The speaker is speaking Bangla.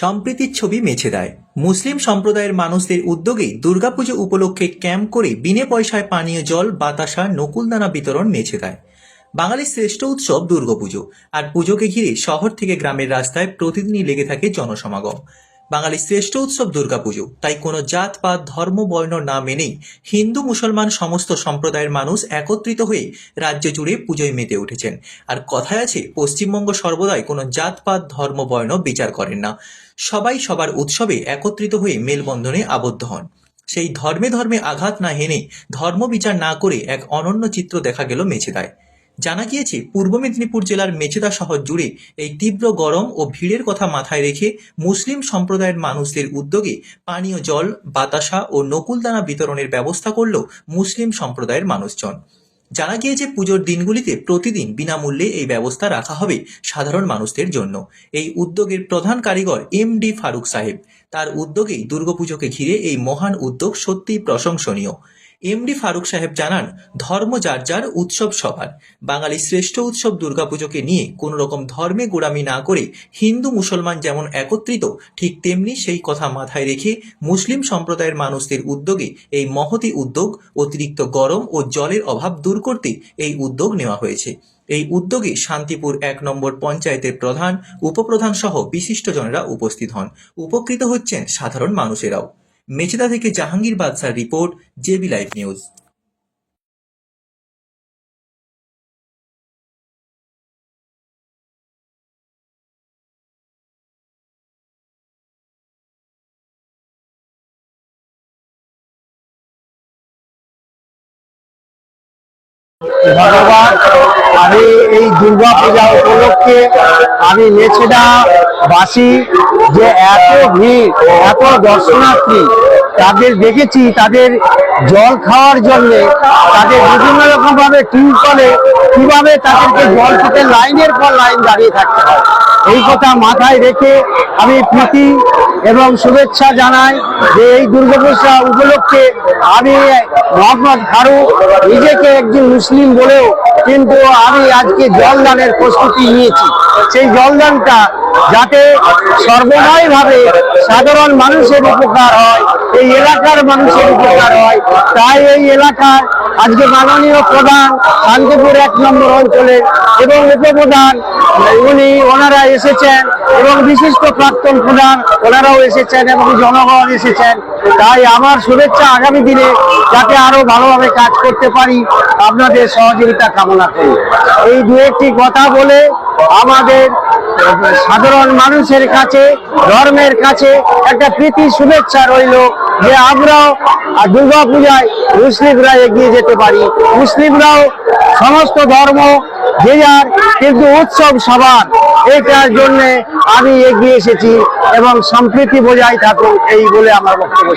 সম্প্রীতির ছবি মেছে দেয়। মুসলিম সম্প্রদায়ের মানুষদের উদ্যোগে দুর্গাপুজো উপলক্ষে ক্যাম্প করে বিনে পয়সায় পানীয় জল, বাতাসা নকুলদানা বিতরণ মেছে দেয়। বাঙালির শ্রেষ্ঠ উৎসব দুর্গাপুজো। আর পুজোকে ঘিরে শহর থেকে গ্রামের রাস্তায় প্রতিদিনই লেগে থাকে জনসমাগম। বাঙালির শ্রেষ্ঠ উৎসব দুর্গাপুজো। তাই কোনো জাত, পাত, ধর্ম, বর্ণ না মেনেই হিন্দু, মুসলমান সমস্ত সম্প্রদায়ের মানুষ একত্রিত হয়ে রাজ্য জুড়ে পুজোয় মেতে উঠেছেন। আর কথায় আছে, পশ্চিমবঙ্গ সর্বদাই কোনো জাত, পাত, ধর্ম, বর্ণ বিচার করেন না। সবাই সবার উৎসবে একত্রিত হয়ে মেলবন্ধনে আবদ্ধ হন। সেই ধর্মে ধর্মে আঘাত না হেনে ধর্ম বিচার না করে এক অনন্য চিত্র দেখা গেল মেছেদায় জানা গিয়েছে, পূর্ব মেদিনীপুর জেলার মেচেদা শহর জুড়ে এই তীব্র গরম ও ভিড়ের কথা মাথায় রেখে মুসলিম সম্প্রদায়ের মানুষদের উদ্যোগে পানীয় জল, বাতাসা ও নকুলদানা বিতরণের ব্যবস্থা করল মুসলিম সম্প্রদায়ের মানুষজন। জানা গিয়েছে, পুজোর দিনগুলিতে প্রতিদিন বিনামূল্যে এই ব্যবস্থা রাখা হবে সাধারণ মানুষদের জন্য। এই উদ্যোগের প্রধান কারিগর এম ডি ফারুক সাহেব। তার উদ্যোগেই দুর্গাপুজোকে ঘিরে এই মহান উদ্যোগ সত্যিই প্রশংসনীয়। এমডি ফারুক সাহেব জানান, ধর্ম যার যার উৎসব সবার। বাঙালির শ্রেষ্ঠ উৎসব দুর্গাপুজোকে নিয়ে কোনো রকম ধর্মে গোড়ামি না করে হিন্দু মুসলমান যেমন একত্রিত, ঠিক তেমনি সেই কথা মাথায় রেখে মুসলিম সম্প্রদায়ের মানুষদের উদ্যোগে এই মহতি উদ্যোগ, অতিরিক্ত গরম ও জলের অভাব দূর করতে এই উদ্যোগ নেওয়া হয়েছে। এই উদ্যোগে শান্তিপুর এক নম্বর পঞ্চায়েতের প্রধান উপপ্রধান সহ বিশিষ্টজনেরা উপস্থিত হন। উপকৃত হচ্ছেন সাধারণ মানুষেরাও। মেচেদা থেকে জাহাঙ্গীর বাদশার রিপোর্ট জেবি লাইভ নিউজ ধন্যবাদ আমি এই দুর্গা পূজা উপলক্ষে আমি মেছেদা বাসি যে এত ভিড়, এত দর্শনার্থী, তাদের দেখেছি, তাদের জল খাওয়ার জন্য, তাদের বিভিন্ন রকম ভাবে টিউবওয়েলে কীভাবে তাদেরকে জল খেতে লাইনের পর লাইন দাঁড়িয়ে থাকতে হয়। এই কথা মাথায় রেখে আমি প্রীতি এবং শুভেচ্ছা জানাই যে এই দুর্গাপূজা উপলক্ষে আমি মোহাম্মদ ফারুক নিজেকে একজন মুসলিম বলেও কিন্তু আমি আজকে জলদানের প্রস্তুতি নিয়েছি। সেই জলদানটা যাতে সর্বদাই ভাবে সাধারণ মানুষের উপকার হয়, এই এলাকার মানুষের উপকার হয় তাই এই এলাকায় আজকে মাননীয় প্রধান শান্তিপুর এক নম্বর অঞ্চলের এবং উপপ্রধান, উনি ওনারা এসেছেন এবং বিশিষ্ট প্রাক্তন প্রধান ওনারাও এসেছেন এবং জনগণ এসেছেন। তাই আমার শুভেচ্ছা আগামী দিনে যাতে আরও ভালোভাবে কাজ করতে পারি, আপনাদের সহযোগিতা কামনা করি। এই দু একটি কথা বলে আমাদের সাধারণ মানুষের কাছে, ধর্মের কাছে একটা প্রীতি, শুভেচ্ছা রইল যে আমরাও দুর্গা পূজায় মুসলিমরা এগিয়ে যেতে পারি। মুসলিমরাও সমস্ত ধর্ম, যে যার কিন্তু উৎসব সবার, এটার জন্য আমি এগিয়ে এসেছি এবং সম্প্রীতি বজায় থাকুক, এই বলে আমার বক্তব্য